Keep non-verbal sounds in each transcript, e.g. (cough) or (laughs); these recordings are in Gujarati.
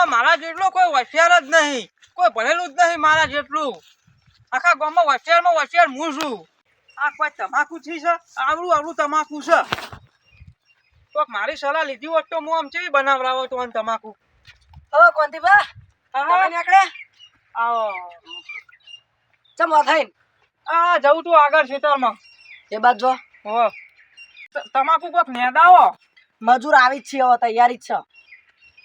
ગામમાં મારા જેટલો કોઈ હોશિયાર જ નહીં. કોઈ ભણેલું જ નહીં મારા જેટલું. આખા ગામમાં હોશિયારમાં હોશિયાર હું છું. આ કોઈ તમાકુ થી છે આવડું આવડું તમાકુ છે. કોક મારી સલાહ લીધી હોત તો હું આમ ચેવી બનાવડાવો તો તમાકુ? હવે કોંતીબા હા, તમે નીકળે આવો. ચમ થઈને આ જવું તું આગળ ખેતરમાં. એ બાજુ હો તમાકુ કોક નેદાવો. મજૂર આવી જ છે હવે તૈયારી જ છે.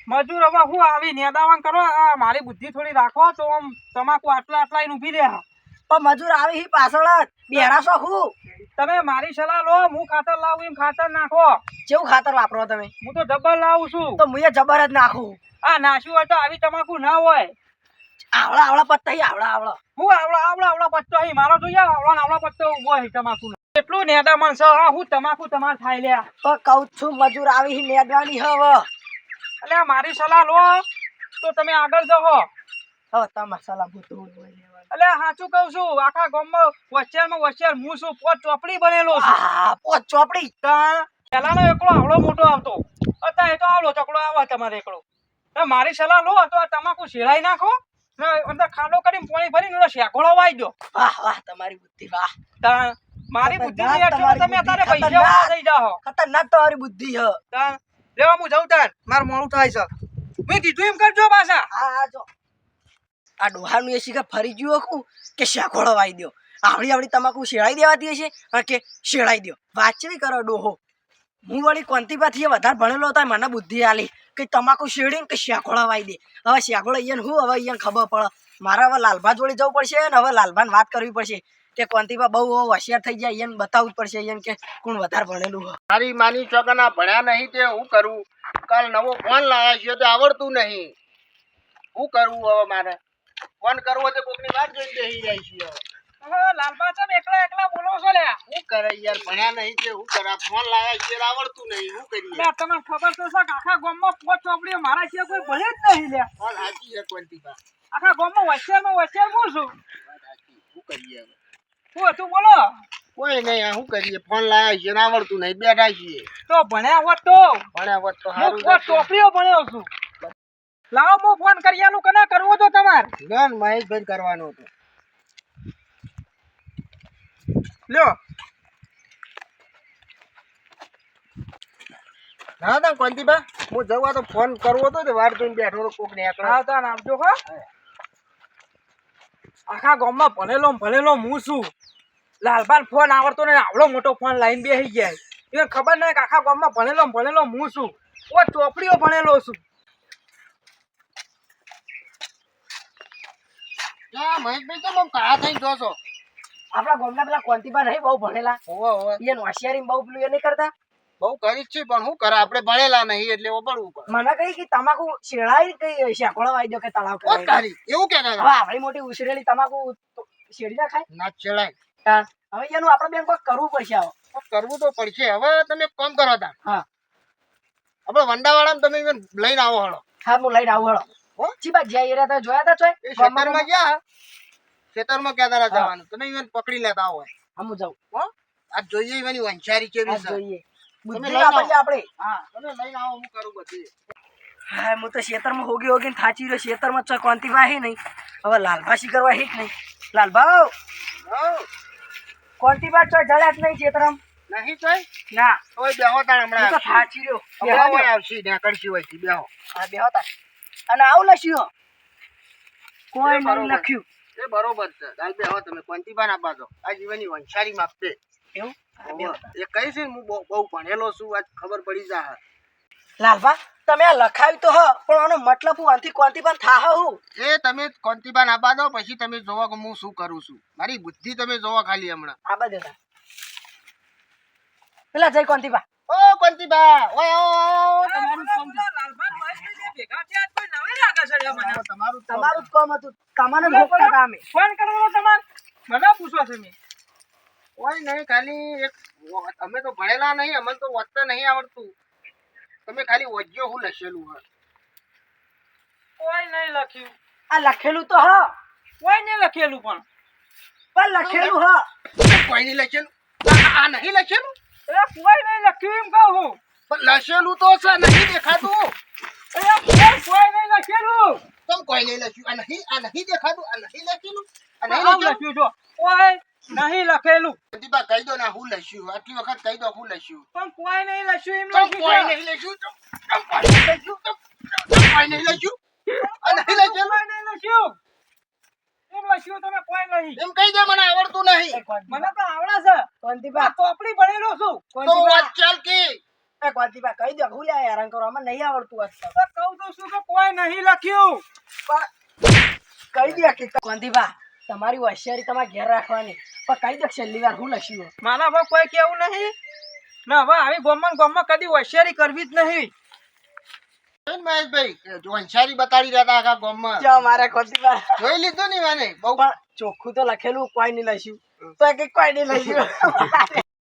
મજૂર હવે હું આવી નેદાવાન કરો આ મારી બુદ્ધિ થોડી રાખો તો આમ તમાકુ આટલા આટલા ઈને ઊભી રહ્યા પણ મજૂર આવી હી પાછળ જ. બેરા છો હું. તમે મારી સલાહ લો હું ખાતર લાવું એમ ખાતર નાખો. કેવું ખાતર વાપરો તમે? હું તો જબર લાવું છું. તો હું જબર જ નાખું. આ નાશ્યું હોય તો આવી તમાકુ ના હોય. આવડા આવડા પત્તા હી આવડા આવડા. હું આવડા આવડા આવડા પત્તો અહીં મારો જોઈએ આવડા આવડા પત્તો ઊભો અહીં તમાકુ કેટલું નેદા માણસ હા હું તમાકુ તમારે ખાઈ લ્યા. તો કહું છું મજૂર આવી હી નેદવાની હવે. એટલે મારી સલાહ લો તો તમે આગળ જહો. હવે તમારે સલાહ ભૂતું એટલે સાચું કહું છું? આખા ગામમાં વચ્ચેમાં વચ્ચેર હું છું પોત ચોપડી બનેલો છું? આ પોચ ચોપડી? ત્યાં એકલો આવડો મોટો આવતો. અત્યારે એ તો આવડો ચકડો આવે તમારે એકલો. મારી સલાહ લો તો આ તમાકુ સિલાઈ નાખો. અંદર ખાડો કરીને પાણી ભરીને શેકોળો વાઈ દો વાહ વાહ તમારી બુદ્ધિ વાહ. મારી બુદ્ધિ તમે અત્યારે પૈસા ખતરનાક. થઈ જાઓ? ખતરનાક તમારી બુદ્ધિ હ. લેવા હું જઉં તાર. મારું મોડું થાય છે. મેં કીધું એમ કરજો પાછા. આ ડોહાનું એ શીખા ફરી ગયું હકું કે? શેકોળો વાઈ દો આવડી આવડી તમાકુ શેળાઈ દેવાતી હશે? કે શેળાઈ દો વાંચવી કરો ડોહો? હું વળી કોંતીપાથી વધારે ભણેલો હતો, મને બુદ્ધિ આલી. કે તમાકુ શેડી કે શેકોળો વાઈ દે. હવે શેકોળો અહીંયા હું હવે અહીંયા ખબર પડે. મારે હવે લાલભા જોડે જવું પડશે ને હવે લાલભાન વાત કરવી પડશે. કે કોંતીપા બહુ હોશિયાર થઈ જાય એને બતાવવું જ પડશે એમ કે કોણ વધારે ભણેલું હોય મારી માની છોકરા ભણ્યા નહીં તે હું કરું કાલ નવો ફોન લાવ્યા છે તો આવડતું નહીં હું કરવું હવે મારે ફોન કરવો તો કોકની વાત જોઈને બેસી જાય છે હવે. હવે લાલબા સાહેબ એકલા એકલા બોલો છો લ્યા હું કરે યાર ભણ્યા નહીં તે હું કરે ફોન લાયા છે આવડતું નહીં શું કરી લ્યા તમને ખબર તો છે કે આખા ગામમાં પોચ ચોપડીઓ મારા સિવાય કોઈ ભણે જ નહીં લ્યા ફોન સાચી છે કોંતીબા. આખા ગામમાં વચ્ચેમાં વચ્ચે હું છું. શું કરીએ હવે? શું હતું બોલો. કોઈ નહીં શું કરીએ? ફોન લાયા છે આવડતું નહીં બેઠા છીએ. તો ભણ્યા હોત તો. ભણ્યા હોત તો હું સારું પોચ રહેશે. ચોપડીઓ ભણ્યો છું. લાવો હું ફોન કરી કને કરવો તો તમારે? ના, મહેશભાઈ કરવાનો હતો. લ્યો. ના ના કોંતીબા હું જવા તો ફોન કરવો તો વાર જોઈને બેઠો તો કોક ને આવતા ને આવજો હો. આખા ગામમાં ભણેલો ભણેલો હું છું. લાલબાન ફોન આવડતો ને આવડો મોટો ફોન લાઈન બેસી ગયા એને ખબર નહીં આખા ગામમાં ભણેલો ભણેલો હું છું. ઓ ચોપડીઓ ભણેલો છું. મહેશભાઈ તો બહુ કાળા થઈ ગયો છો. આપણા ગામના પેલા કોંતીપા નહીં બહુ ભણેલા. એને હોશિયારી બહુ પેલું એ નહીં કરતા. બહુ કરી છે પણ શું કરે? આપણે ભણેલા નહીં એટલે પડે. મને કહી કે તમાકુ શેળાઈ કઈ શેકોળો વાઈ દો કે તળાવ કોણ એવું કે હવે મોટી ઉછરેલી તમાકુ શેડી ના ખાય? ના તાણ. હવે એનું આપણે બેન કોઈ કરવું પડશે કરવું તો પડશે. હવે તમે કોમ કરો તા. હા. આપણે વંડાવાળા તમે લઈને આવો હળો. હા હું લઈને આવું હળો. હો? ચીબા જ્યાં એરિયા તા જોયા તા ચોય? ખેતરમાં ગયા? ખેતરમાં ક્યાં તારા જવાનું. તમે even પકડી લેતા આવો. હા હું જાઉં. હો? આ જોઈએ એની વંચારી કેવી છે. જોઈએ. બુદ્ધિ લઈને આપણે. હા તમે લઈને આવો હું કરું બધી. હા હું તો ખેતરમાં હોગી હોગીને થાચી રહ્યો. ખેતરમાં ચોય કોંતીબા હે નહીં. હવે લાલભાસી કરવા હે નહીં. લાલભા હો? કોંતીબા ચોય તો જ નહીં ખેતરમાં નહીં તોય? ના. તોય બેહો તાણ હમણાં. તો ફાચી રહ્યો. બેહો ઓય ને કરશી હોયથી બેહો. હા બેહો તાર અને આવું લખ્યું કોઈ નહીં લખ્યું. એ બરોબર છે. દાલ બેહો તમે કોંતીબાન આપા દો આ જીવનની વંશારી માપતે એવું. એ કઈ છે હું બહુ બહુ ભણેલો છું આજ ખબર પડી જા લાલભા તમે આ લખાવ્યું તો હ પણ આનો મતલબ હું અંતિ કોંતી પણ થા હું એ તમે કોંતીબાન આપવા દો પછી તમે જોવો કે હું શું કરું છું. મારી બુદ્ધિ તમે જોવો ખાલી હમણાં. આ દે પેલા જય કોંતીબા ઓ કોંતીબા ઓય ઓ તમારું કામ છે. લાલબાન ભેગા થયા કોઈ નવે લાગે છે મને. તમારું તમારું જ કામ હતું. તમને ભોગતા હતા અમે. ફોન કરવાનો તમારે? મને પૂછો છે મેં કોઈ નહીં ખાલી એક અમે તો ભણેલા નહીં અમને તો વાંચતા નહીં આવડતું. તમે ખાલી વજ્યો હું લખેલું હોય. કોઈ નહીં લખ્યું. આ લખેલું તો હ. કોઈ નહીં લખેલું પણ. પણ લખેલું હ. કોઈ નહીં લખેલું? આ- નહીં લખેલું? એટલે કોઈ નહીં લખ્યું એમ કહું હું. પણ લખેલું તો છે નહીં દેખાતું. અરે કોઈ કોઈ નહીં લખેલું. તમ કોઈ નહીં લખ્યું? આ નહીં આ નહીં દેખાતું? આ નહીં લખેલું? આ નહીં લખ્યું? લખ્યું જો. કોઈ નહીં લખેલું. પ્રતિભા કહી દો ને હું લખ્યું આટલી વખત કહી દો હું લખ્યું પણ કોઈ નહીં લખ્યું એમ કોઈ લખ્યું છે. નહીં લખ્યું તમ કોઈ લખ્યું તમ કોઈ નહીં લખ્યું. નહીં લખ્યું. કોઈ નહીં લખ્યું. એમ લખ્યું તમે કોઈ નહીં. એમ કહી દે મને આવડતું નહીં. મને તો આવડે છે. આ ચોપડી ભણેલો છું. તો કોંતીબા વાંચલ કી. એ કહી દો હું લ્યા હેરાન કરો આમાં નહીં આવડતું વાંચતા તો. કહું તો શું કે કોઈ નહીં લખ્યું. કહી દે કે કોંતીબા તમારી હોશિયારી તમારે ઘેર રાખવાની. પણ કહી દો છેલ્લી વાર હું લખ્યું મારા હવે કોઈ કેવું નહીં. ના હવે આવી ગોમમાં ગોમમાં કદી હોશિયારી કરવી જ નહીં. મહેશભાઈ? હોશિયારી બતાડી રહ્યા હતા આખા ગામમાં. જો મારે કોંતીબા જોઈ લીધું ને મને બહુ ચોખ્ખું તો લખેલું કોઈ નહીં લઈશું તો કે કોઈ નહીં લખ્યું. (laughs)